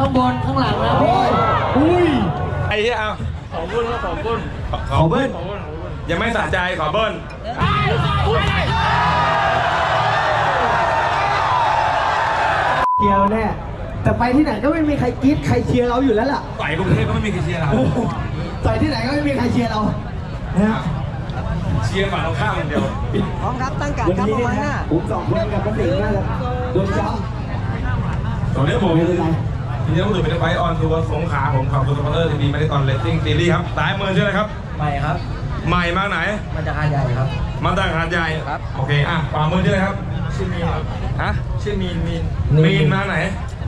ข้างบนข้างหลังนะพี่อุ้ยไอ้เหี้ยเอาขอบุญขอบุญขอเบิ้ลยังไม่สะใจขอเบิ้ลเชียร์เราแน่แต่ไปที่ไหนก็ไม่มีใครกรี๊ดใครเชียร์เราอยู่แล้วล่ะต่อยกรุงเทพก็ไม่มีใครเชียร์เราใส่ที่ไหนก็ไม่มีใครเชียร์เรานะฮะเชียร์ฝั่งตรงข้ามอย่างเดียวพร้อมครับตั้งการวันครับนี้ประมาณนะหน้าผมสองคนกับกระติกน่าจะโดนย้ตอนนี้ผมำไม่เป็นไรทีนี้ผมถือเป็นไฟออนทัวร์สงขลาผมขอบคุณสปอนเซอร์ทีวีไม่ได้ตอนเลสซิ่งซีรีส์ครับซ้ายมือชื่ออะไรครับ ใหม่ครับ ใหม่มาไหน มาจากหาดใหญ่ครับ มาตั้งหาดใหญ่ครับ โอเค อะขวามือชื่ออะไรครับ ชื่อมีนครับ ฮะ ชื่อมีน มีน มีนมาไหน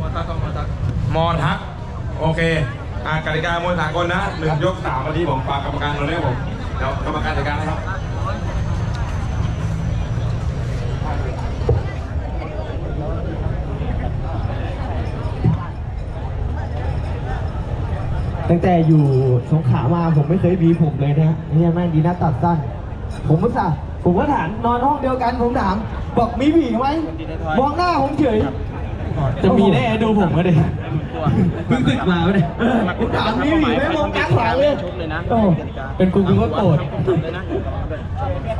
มอตักก็มอตักมอนทัก โอเค อะกติกามวยสากลนะหนึ่งยกสามวันนี้ผมฝากกรรมการตรงนี้ผม เดี๋ยวกรรมการจัดการนะครับ ตั้งแต่อยู่สงขลามาผมไม่เคยบีผมเลยนะฮะนี่แม่งดีนะตัดสั้น ผมก็สั่ผมก็ถามนอนห้องเดียวกันผมถาม บอกมีบีไหมมองหน้าผมเฉยจะมีแน่ดูผมก็ได้เพิ่งศึกมาไม่ได้ผมถามมีบีไหมมองกลางหลังเลยโอ้เป็นกูกูก็โกรธเลยนะ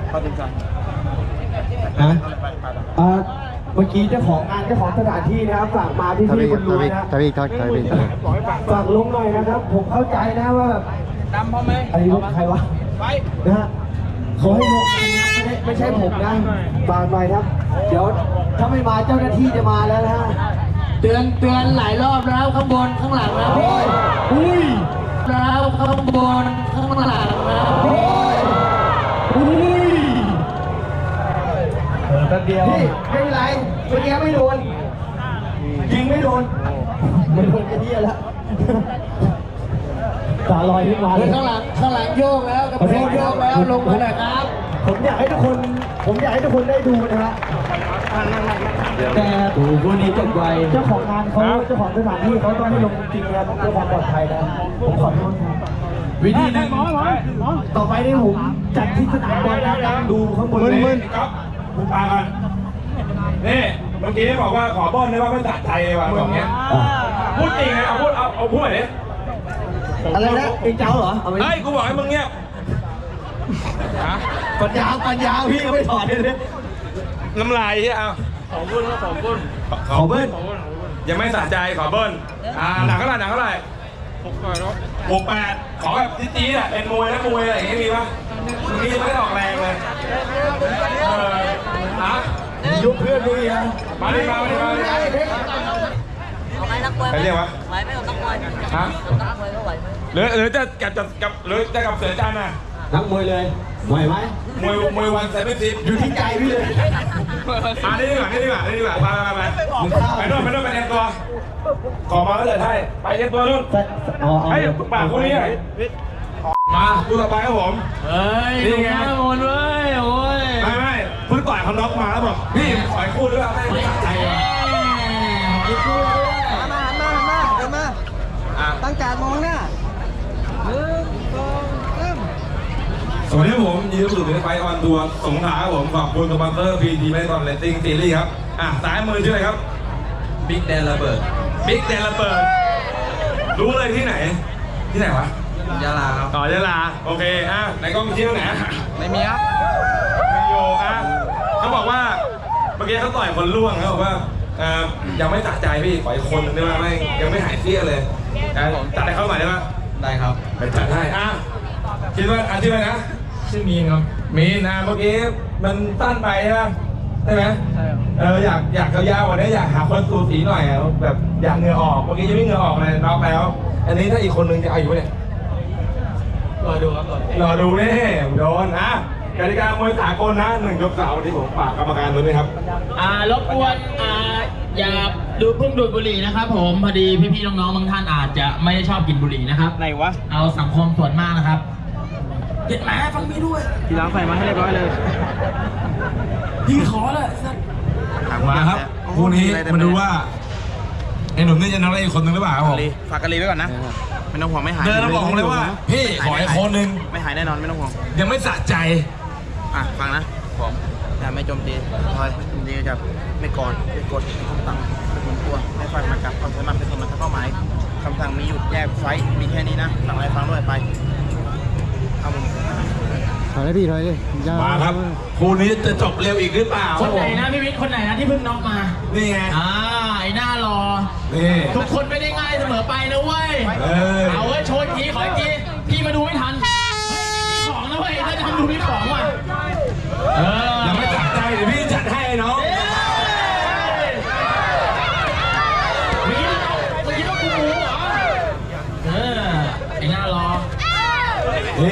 เข้าถึงกันฮะอ่า เมื่อกี้เจ้าของงานเจ้าของสถานที่นะครับฝากมาที่ที่คุณรู้นะทวีททวีทวีฝากลงหน่อยนะครับ ผมเข้าใจนะว่าแบบดำพอไหมอันนี้รถใครวะไปนะฮะเขาให้ลงกันนะไม่ได้ไม่ใช่ผมนะฝากหน่อยครับ เดี๋ยวถ้าไม่มาเจ้าหน้าที่จะมาแล้วนะฮะเตือนเตือนหลายรอบแล้วข้างบนข้างหลังนะพี่อุ้ยแล้วข้างบนข้างหลังนะพี่อุ้ย แป๊บเดียวพี่ไม่เป็นไรเมื่อกี้ไม่โดน ยิงไม่โดนไม่โดนจะเดียแล้วตาลอยขึ้นมาเลเฮ้ยยข้างหลังข้างหลังโยกแล้วกระเพงโยกแล้วลงมาหน่อยครับ ผมอยากให้ทุกคน ผมอยากให้ทุกคนได้ดูนะฮะแต่ดูวันนี้จบไวเจ้าของงานเขาเจ้าของสถานที่เขาต้องให้ลงจริงๆนะเพื่อความปลอดภัยนะผมขอโทษครับวิธีหนึงต่อไปนี่ผมจัดที่สนามบอลนะนั่งดูข้างบนเลย มึนๆก๊อฟมึงฟังกันนี่เมื่อกี้บอกว่าขอเบิ้ลได้ว่าไม่ตัดใจเลยว่ะแบบเนี้ยพูดจริงนะเอาพูดเอาเอาพูดหน่อยดิอะไรนะเองเจ้าเหรอเอาไปเฮ้ยกูบอกให้มึงเงียบฮะปัญญาปัญญาพี่ก็ไม่ถอดเลยเนี่ยน้ำลายที่เอาขอบุญขอบุญขอเบิ้ลขอบุญขอบุญยังไม่สะใจขอเบิ้ลอ่าหนังเท่าไหร่หนังเท่าไหร่หกร้อยแล้วหกแปดขอแบบจี๊ดๆอะเป็นมวยนะมวยอะไรอย่างงี้มีปะมีไม่ได้ออกแรงเลยเออฮะ ยุคเพื่อนด้วยนะมาดิมาดิมาดิเอาไหมนักมวยใครเรียกวะไหวไหมนักมวยฮะนักมวยก็ไหวไหมหรือหรือจะกับจะกับหรือจะกับเสือจันทร์น่ะนักมวยเลยไหวไหมมวยมวยวันเซเว่นซิปอยู่ที่ใจพี่เลยอ่านี่ดีกว่านี่ดีกว่านี่ดีกว่าไปไปไปไปนู่นไปนู่นไปเตรียมตัวขอมาแล้วเลยให้ไปเตรียมตัวนู่นอ๋อเอาไอ้ยปากคู่นี้หน่อยมาดูต่อไปครับผมเฮ้ยนี่ไงหมดเว้ยโอ้ยไม่ไม่ เพิ่งต่อยเขาน็อกมาแล้วบอกพี่ขอให้คู่ด้วยไม่สะใจว่ะหันมาหันมาหันมาเดินมาอะตั้งการมองหน้าหนึ่งสองสามสวัสดีครับผมยินดีต้อนรับสู่ไฟออนทัวร์สงขลาครับผมขอบคุณสปอนเซอร์พีทีไม่ตอนเลตติ้งซีรีส์ครับอะซ้ายมือชื่ออะไรครับบิ๊กแดนระเบิดบิ๊กแดนระเบิดรู้เลยที่ไหนที่ไหนวะ ยาลาครับ ต่อยะลาโอเคอะไหนกล้องมีที่ตรงไหนอะไม่มีครับมีโยอะเขาบอกว่าเมื่อกี้เขาต่อยคนล่วงเขาบอกว่าเอ่อยังไม่ตัดใจพี่ปล่อยคนหนึงได้ไหมไม่ยังไม่หายเสี้ยเลยอะตัดให้เขาหน่อยได้ไหมได้ครับไปจัดให้อะคิดว่าอะชื่ออะไรนะชื่อมีนครับมีนอะเมื่อกี้มันสั้นไปใช่ไหมใช่ไหมใช่ครับ เอออยากอยากยาวๆกว่านี้อยากหาคนสูสีหน่อยอะแบบอยากเหงื่อออกเมื่อกี้ยังไม่เหงื่อออกเลยน็อกแล้ว อันนี้ถ้าอีกคนนึงจะเอาอยู่ปะเนี่ย รอดูครับรอดูรอดูแน่โดนอะกติกามวยสากลนะหนึ่งยกเสาร์ที่ผมฝากกรรมการด้วยนะครับ อ่ารบกวนอ่าอย่าดูเพิ่งดูดบุหรี่นะครับผมพอดีพี่ๆน้องๆบางท่านอาจจะไม่ได้ชอบกินบุหรี่นะครับไหนวะเอาสังคมส่วนมากนะครับเด็ดแหมฟังพี่ด้วยทีล้างไฟมาให้เรียบร้อยเลยพี่ขอเลยมาครับคู่นี้มาดูว่าไอ้หนุ่มนี่จะน็อกได้อีกคนนึงหรือเปล่าครับผมฝากกันลีไว้ก่อนนะ ไม่ต้องห่วงไม่หายเดินแล้วบอกผมเลยว่า พี่ขออีกคนนึงไม่หายแน่นอนไม่ต้องห่วง ยังไม่สะใจ อะฟังนะผมจะไม่โจมตีทอยโจมตีจะไม่กอดไม่กดไม่ทำตังไม่หมุนตัวไม่ฟันมากลับเอาใช้มันเป็นตัวมันเป้าหมายยกไฟท์มีแค่นี้นะฟังอะไรฟังด้วยไปเอามึง ถอยเลยพี่ถอยเลยอย่มาครับคู่นี้จะจบเร็วอีกหรือเปล่าคนไหนนะพี่วิทย์คนไหนนะที่เพิ่งน็อกมานี่ไงอ่าไอ้หน้ารอนี่ทุกคนไม่ได้ง่ายเสมอไปนะเว้ยเออเอาเว้ยโชว์อีกทีขออีกทีพี่มาดูไม่ทันเฮ้ยนี่ของนะเว้ยถ้าจะทำดูไม่ของว่ะเออยังไม่จัดใจเดี๋ยวพี่จัดให้น้องเ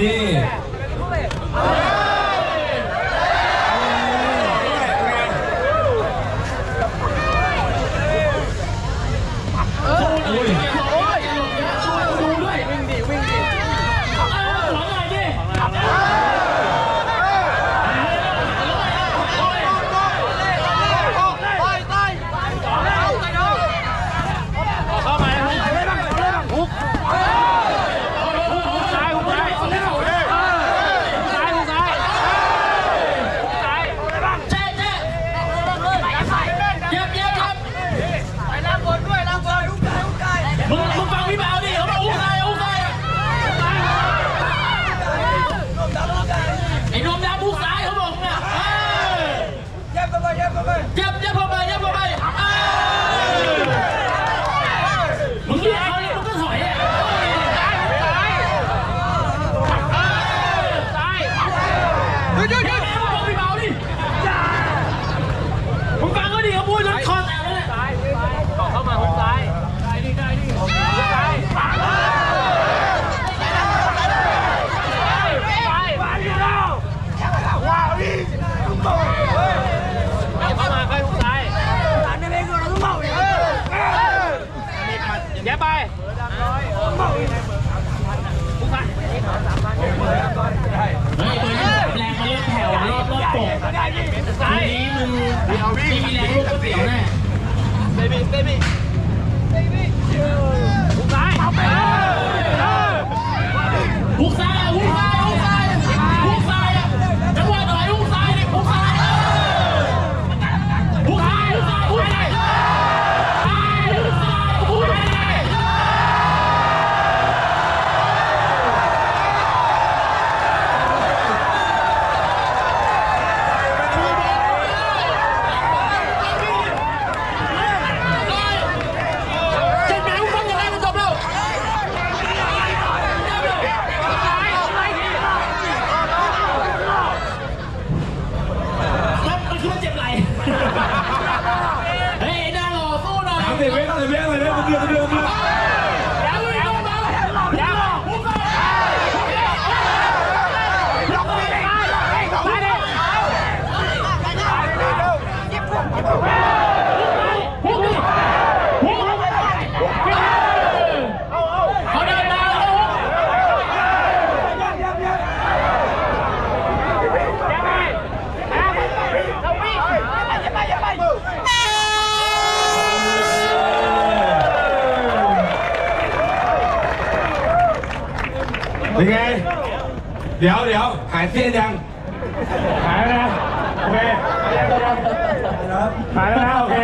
ทีนี้มึงไม่มีแรงลูกก็เสียวแน่ฮุก เดี๋ยวเดี๋ยวหายเสี้ยนยัง หายแล้วนะโอเคหายแล้วนะโอเค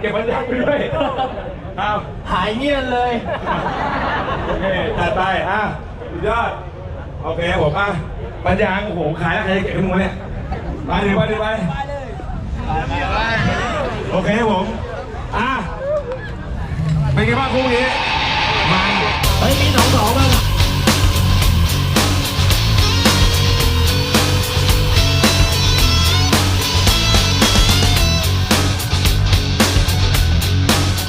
เก็บมันยักไปด้วยเอาหายเงียบเลย โอเคจัดไปอะสุดยอด โอเคผมอะปัญญางโอ้โหขายแล้วใครจะเก็บให้มึงวะเนี่ยไปดิไปดิไปโอเคผม อะเป็นไงบ้างคู่นี้มันเฮ้ยมีสองสองบ้าง